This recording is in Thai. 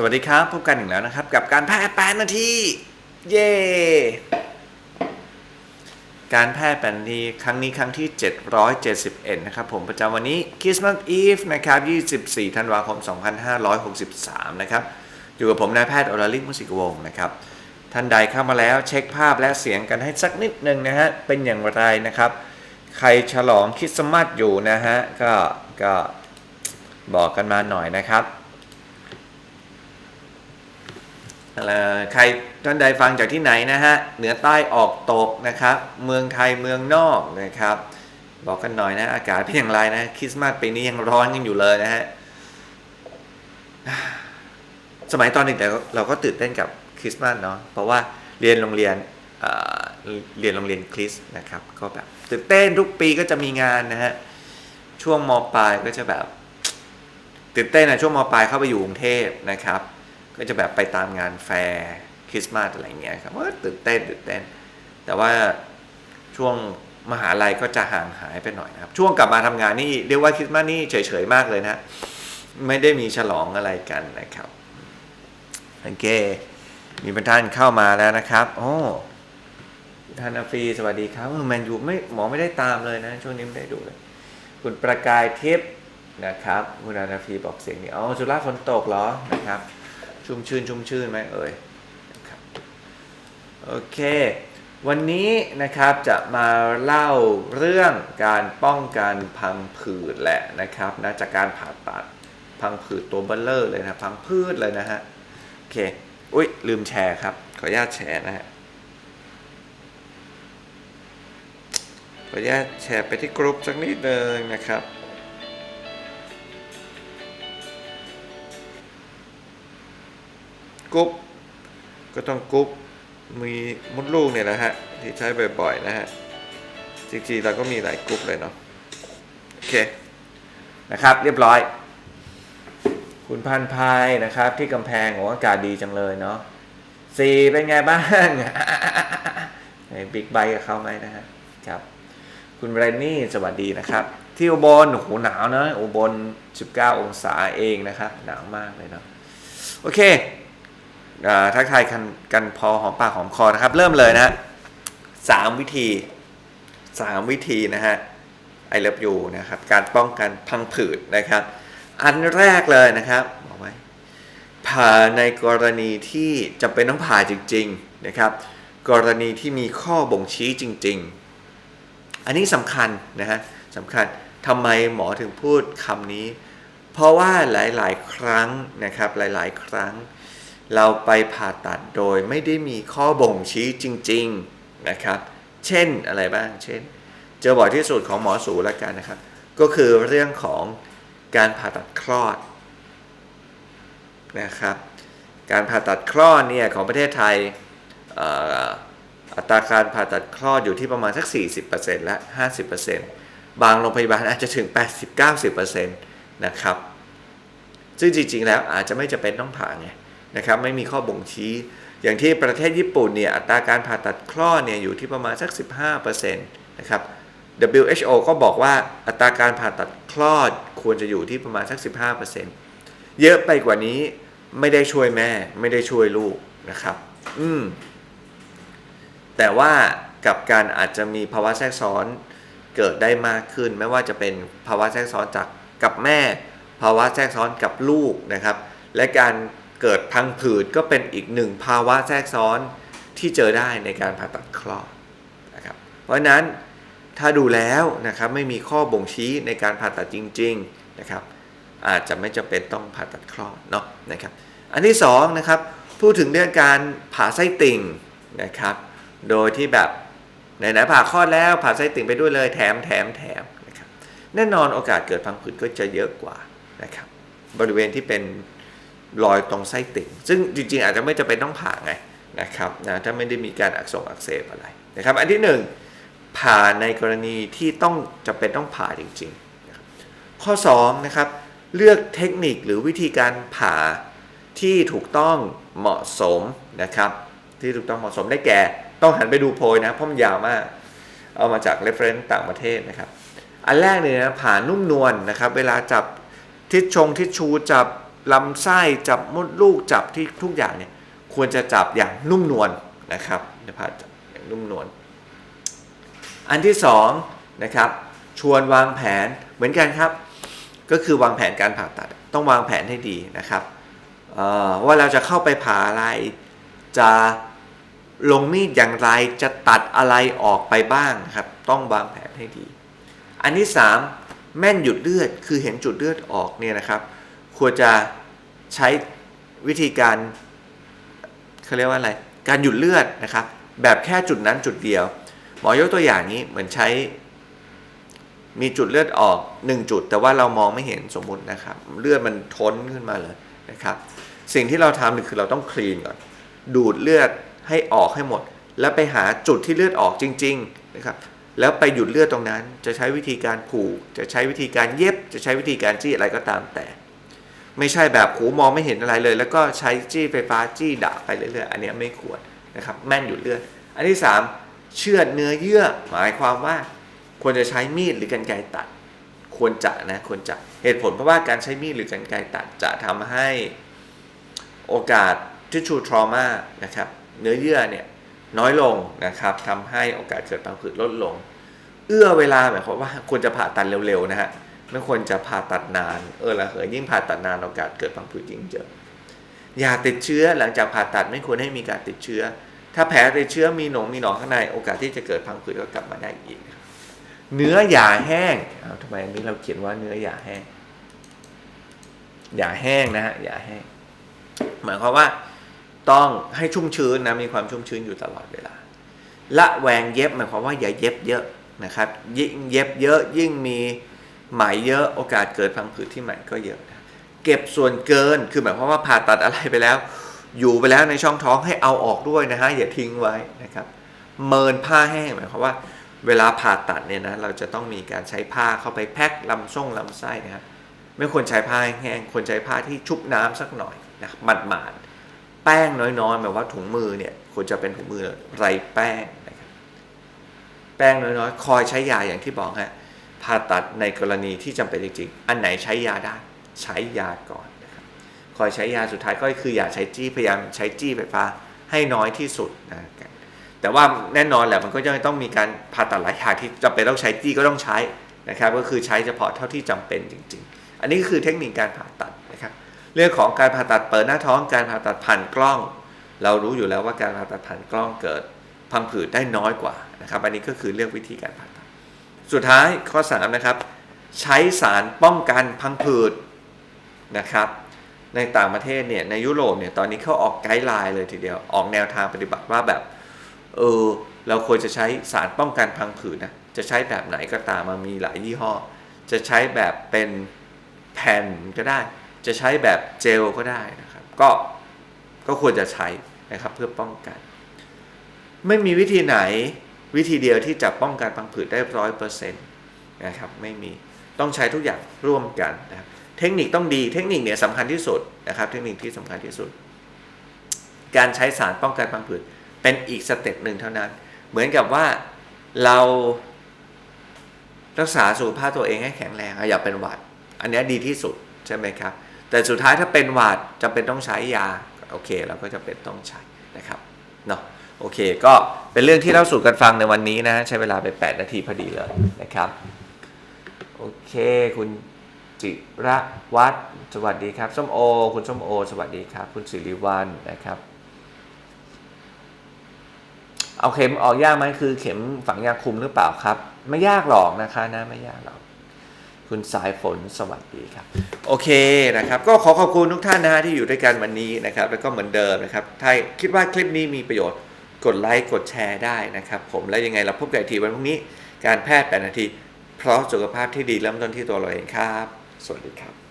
สวัสดีครับ พบกันอีกแล้วนะครับ กับการแพทย์แปดนาทีเย้การแพทย์แปดนาทีครั้งนี้ครั้งที่ 771 นะครับ ผมประจำวันนี้คริสต์มาสอีฟนะครับ 24 ธันวาคม 2563 นะครับ อยู่กับผมนายแพทย์อรลิกมุสิกวงศ์นะครับ ท่านใดเข้ามาแล้วเช็คภาพและเสียงกันให้สักนิดหนึ่งนะฮะ เป็นอย่างไรนะครับ ใครฉลองคริสต์มาสอยู่นะฮะ ก็ก็บอกกันมาหน่อยนะครับ เอ่อ ใครท่านใดฟังจากที่ไหนนะฮะ เหนือใต้ออกตกนะครับ เมืองไทยเมืองนอกนะครับ บอกกันหน่อยนะอากาศเป็นอย่างไรนะคริสต์มาสปีนี้ยังร้อนกันอยู่เลยนะฮะสมัยตอนเด็กเราก็ตื่นเต้นกับคริสต์มาสเนาะเพราะว่าเรียนโรงเรียนเอ่อเรียนโรงเรียนคริสต์นะครับ ก็แบบตื่นเต้นทุกปีก็จะมีงานนะฮะช่วงมปลายก็จะแบบตื่นเต้นนะช่วงมปลายเข้าไปอยู่กรุงเทพนะครับ ก็จะแบบไปตามงานแฟร์คริสต์มาสอะไรเงี้ยครับว่าตื่นเต้นตื่นเต้น แต่ว่าช่วงมหาลัยก็จะห่างหายไปหน่อยนะครับ ช่วงกลับมาทำงานนี่เรียกว่าคริสต์มาสนี่เฉยๆมากเลยนะ ไม่ได้มีฉลองอะไรกันนะครับโอเคมีท่านเข้ามาแล้วนะครับ โอ้ท่านอาฟีสวัสดีครับเออแมนยูไม่หมอไม่ได้ตามเลยนะ ช่วงนี้ไม่ได้ดูเลย คุณประกายทิพย์นะครับคุณอานาฟีบอกเสียงนี้อ๋อสุราฝนตกเหรอนะครับ ชุ่มชื่นชุ่มชื่นไหมเอ่ยนะครับโอเค วันนี้นะครับจะมาเล่าเรื่องการป้องกันพังผืดแหละนะครับนะจากการผ่าตัดพังผืดตัวเบลเลอร์เลยนะพังพืชเลยนะฮะโอเคอุ้ยลืมแชร์ครับ ขออนุญาตแชร์นะฮะขออนุญาตแชร์ไปที่กรุ๊ปสักนิดนึงนะครับ กรุ๊ปก็ต้องกรุ๊ปมีมดลูกเนี่ยนะฮะที่ใช้บ่อยๆนะฮะจริงๆเราก็มีหลายกรุ๊ปเลยเนาะโอเคนะครับ เรียบร้อย คุณพันพายนะครับ ที่กำแพงโอ้อากาศดีจังเลยเนาะสี่เป็นไงบ้างในบิ๊กไบกับเขาไหมนะฮะครับคุณเรนนี่สวัสดีนะครับ ที่อุบลโอ้โหหนาวเนะอุบล19 องศาเองนะครับหนาวมากเลยเนาะโอเค ทักทายกันกันพอหอมปากหอมคอนะครับ เริ่มเลยนะสามวิธีสามวิธีนะฮะไอเลิฟยูนะครับ การป้องกันพังผืดนะครับ อันแรกเลยนะครับบอกไว้ผ่าในกรณีที่จำเป็นต้องผ่าจริง ๆนะครับ กรณีที่มีข้อบ่งชี้จริง ๆ อันนี้สำคัญนะฮะสำคัญทำไมหมอถึงพูดคำนี้ เพราะว่าหลายๆ ครั้งนะครับหลาย ๆ ครั้ง เราไปผ่าตัดโดยไม่ได้มีข้อบ่งชี้จริงๆนะครับ เช่นอะไรบ้าง เช่น เจอบ่อยที่สุดของหมอสูแล้วกันนะครับ ก็คือเรื่องของการผ่าตัดคลอดนะครับ การผ่าตัดคลอดเนี่ยของประเทศไทยอ่ออัตราการผ่าตัดคลอดอยู่ที่ประมาณสัก 40%และ 50%บางโรงพยาบาลอาจจะถึง 80-90%นะครับ ซึ่งจริงๆ แล้วอาจจะไม่จะเป็นต้องผ่าไง นะครับไม่มีข้อบ่งชี้ อย่างที่ประเทศญี่ปุ่นเนี่ยอัตราการผ่าตัดคลอดเนี่ยอยู่ที่ประมาณสัก 15%นะครับ WHO ก็บอกว่าอัตราการผ่าตัดคลอดควรจะอยู่ที่ประมาณสัก 15%เยอะไปกว่านี้ไม่ได้ช่วยแม่ไม่ได้ช่วยลูกนะครับ อืม แต่ว่ากับการอาจจะมีภาวะแทรกซ้อนเกิดได้มากขึ้น ไม่ว่าจะเป็นภาวะแทรกซ้อนจากกับแม่ ภาวะแทรกซ้อนกับลูกนะครับ และการ เกิดพังผืดก็เป็นอีกหนึ่งภาวะแทรกซ้อนที่เจอได้ในการผ่าตัดคลอดนะครับ เพราะนั้นถ้าดูแล้วนะครับไม่มีข้อบ่งชี้ในการผ่าตัดจริง ๆนะครับ อาจจะไม่จำเป็นต้องผ่าตัดคลอดเนาะนะครับ อันที่สองนะครับพูดถึงเรื่องการผ่าไส้ติ่งนะครับ โดยที่แบบไหนๆผ่าคลอดแล้วผ่าไส้ติ่งไปด้วยเลยแถมแถมแถมนะครับแน่นอนโอกาสเกิดพังผืดก็จะเยอะกว่านะครับ บริเวณที่เป็น รอยตรงไส้ติ่ง ซึ่งจริงๆ อาจจะไม่จำเป็นต้องผ่าไงนะครับนะถ้าไม่ได้มีการอักเสบอักเสบอะไรนะครับ อันที่หนึ่งผ่าในกรณีที่ต้องจำเป็นต้องผ่าจริงๆ ข้อ2นะครับเลือกเทคนิคหรือวิธีการผ่าที่ถูกต้องเหมาะสมนะครับที่ถูกต้องเหมาะสมได้แก่ต้องหันไปดูโพยนะเพราะมันยาวมาก เอามาจาก reference ต่างประเทศนะครับ อันแรกเนี่ยผ่านุ่มนวลนะครับ เวลาจับทิชชงทิชชูจับ ลำไส้จับมดลูกจับที่ทุกอย่างเนี่ยควรจะจับอย่างนุ่มนวลนะครับจะผ่าจับอย่างนุ่มนวลอันที่สองนะครับชวนวางแผนเหมือนกันครับ ก็คือวางแผนการผ่าตัดต้องวางแผนให้ดีนะครับว่าเราจะเข้าไปผ่าอะไรจะลงมีดอย่างไรจะตัดอะไรออกไปบ้างครับ ต้องวางแผนให้ดี อันที่ 3 แม่นหยุดเลือดคือเห็นจุดเลือดออกเนี่ยนะครับ ควรจะใช้วิธีการเขาเรียกว่าอะไร การหยุดเลือดนะครับ แบบแค่จุดนั้นจุดเดียว หมอยกตัวอย่างนี้เหมือนใช้ มีจุดเลือดออก 1 จุด แต่ว่าเรามองไม่เห็นสมมุตินะครับ เลือดมันท้นขึ้นมาเลยนะครับ สิ่งที่เราทำคือเราต้องคลีนก่อน ดูดเลือดให้ออกให้หมด แล้วไปหาจุดที่เลือดออกจริง ๆนะครับแล้วไปหยุดเลือดตรงนั้น จะใช้วิธีการผูก จะใช้วิธีการเย็บ จะใช้วิธีการจี้อะไรก็ตามแต่ ไม่ใช่แบบหูมองไม่เห็นอะไรเลย แล้วก็ใช้จี้ไฟฟ้าจี้ด่าไปเรื่อยๆ อันนี้ไม่ควรนะครับแม่นหยุดเลือดอันที่ 3 เชือดเนื้อเยื่อหมายความว่า ควรจะใช้มีดหรือกรรไกรตัด ควรจะนะควรจะเหตุผลเพราะว่าการใช้มีดหรือกรรไกรตัดจะทำให้โอกาสทิชชูทรมานะครับเนื้อเยื่อเนี่ยน้อยลงนะครับทำให้โอกาสเกิดพังผืดลดลง เอื้อเวลาหมายความว่าควรจะผ่าตัดเร็วๆนะฮะ ไม่ควรจะผ่าตัดนาน เออละเหยยิ่งผ่าตัดนานโอกาสเกิดพังผืดยิ่งเยอะอย่าติดเชื้อหลังจากผ่าตัดไม่ควรให้มีการติดเชื้อ ถ้าแผลติดเชื้อมีหนองมีหนองข้างในโอกาสที่จะเกิดพังผืดก็กลับมาได้อีก เนื้อหย่าแห้งอ้าทำไมอันนี้เราเขียนว่าเนื้อหย่าแห้งหย่าแห้งนะฮะหย่าแห้ง หมายความว่าต้องให้ชุ่มชื้นนะมีความชุ่มชื้นอยู่ตลอดเวลา ละแวงเย็บหมายความว่าอย่าเย็บเยอะนะครับ ยิ่งเย็บเยอะยิ่งมี ไหมเยอะโอกาสเกิดพังผืดที่ไหมก็เยอะนะเก็บส่วนเกินคือหมายความว่าผ่าตัดอะไรไปแล้ว อยู่ไปแล้วในช่องท้องให้เอาออกด้วยนะฮะอย่าทิ้งไว้นะครับ เมินผ้าแห้งหมายความว่าเวลาผ่าตัดเนี่ยนะเราจะต้องมีการใช้ผ้าเข้าไปแพ็คลำส่งลำไส้นะครับไม่ควรใช้ผ้าแห้งควรใช้ผ้าที่ชุบน้ำสักหน่อยนะหมาดๆแป้งน้อยๆหมายว่าถุงมือเนี่ยควรจะเป็นถุงมือไรแป้งนะครับแป้งน้อยๆ คอยใช้ยาอย่างที่บอกฮะ ผ่าตัดในกรณีที่จำเป็นจริงๆ อันไหนใช้ยาได้ใช้ยาก่อนนะครับคอยใช้ยาสุดท้ายก็คืออย่าใช้จี้พยายามใช้จี้ไฟฟ้าให้น้อยที่สุดนะแต่ว่าแน่นอนแหละมันก็ยังต้องมีการผ่าตัดหลายอย่างที่จำเป็นต้องใช้จี้ก็ต้องใช้นะครับก็คือใช้เฉพาะเท่าที่จำเป็นจริง ๆ อันนี้คือเทคนิคการผ่าตัดนะครับเรื่องของการผ่าตัดเปิดหน้าท้องการผ่าตัดผ่านกล้อง เรารู้อยู่แล้วว่าการผ่าตัดผ่านกล้องเกิดพังผืดได้น้อยกว่านะครับอันนี้ก็คือเรื่องวิธีการผ่าตัด สุดท้ายข้อ 3 นะครับ ใช้สารป้องกันพังผืดนะครับ ในต่างประเทศเนี่ยในยุโรปเนี่ยตอนนี้เขาออกไกด์ไลน์เลยทีเดียวออกแนวทางปฏิบัติว่าแบบเออเราควรจะใช้สารป้องกันพังผืดนะจะใช้แบบไหนก็ตามมามีหลายยี่ห้อ จะใช้แบบเป็นแผ่นก็ได้ จะใช้แบบเจลก็ได้นะครับ ก็ก็ควรจะใช้นะครับเพื่อป้องกัน ไม่มีวิธีไหน วิธีเดียวที่จะป้องกันพังผืดได้ร้อยเปอร์เซ็นต์นะครับไม่มีต้องใช้ทุกอย่างร่วมกันนะครับเทคนิคต้องดีเทคนิคเนี่ยสำคัญที่สุดนะครับ เทคนิคที่สำคัญที่สุด การใช้สารป้องกันพังผืดเป็นอีกสเต็ปหนึ่งเท่านั้น เหมือนกับว่าเรารักษาสุขภาพตัวเองให้แข็งแรงอย่าเป็นหวัด อันนี้ดีที่สุดใช่ไหมครับ แต่สุดท้ายถ้าเป็นหวัดจะเป็นต้องใช้ยาโอเค เราก็จะเป็นต้องใช้นะครับเนาะ โอเค ก็เป็นเรื่องที่เล่าสู่กันฟังในวันนี้นะ ใช้เวลาไป 8 นาทีพอดีเลยนะครับ โอเค คุณจิระวัฒน์สวัสดีครับ ส้มโอ คุณส้มโอ สวัสดีครับ คุณสิริวัลนะครับเอาเข็มออกยากไหมคือเข็มฝังยาคุมหรือเปล่าครับ ไม่ยากหรอกนะคะนะไม่ยากหรอก คุณสายฝนสวัสดีครับ โอเคนะครับ ก็ขอขอบคุณทุกท่านนะฮะที่อยู่ด้วยกันวันนี้นะครับ แล้วก็เหมือนเดิมนะครับ ถ้าคิดว่าคลิปนี้มีประโยชน์ กดไลค์กดแชร์ได้นะครับผมแล้วยังไงเราพบกันอีกทีวันพรุ่งนี้การแพทย์8นาที เพราะสุขภาพที่ดีเริ่มต้นที่ตัวเราเองครับ สวัสดีครับ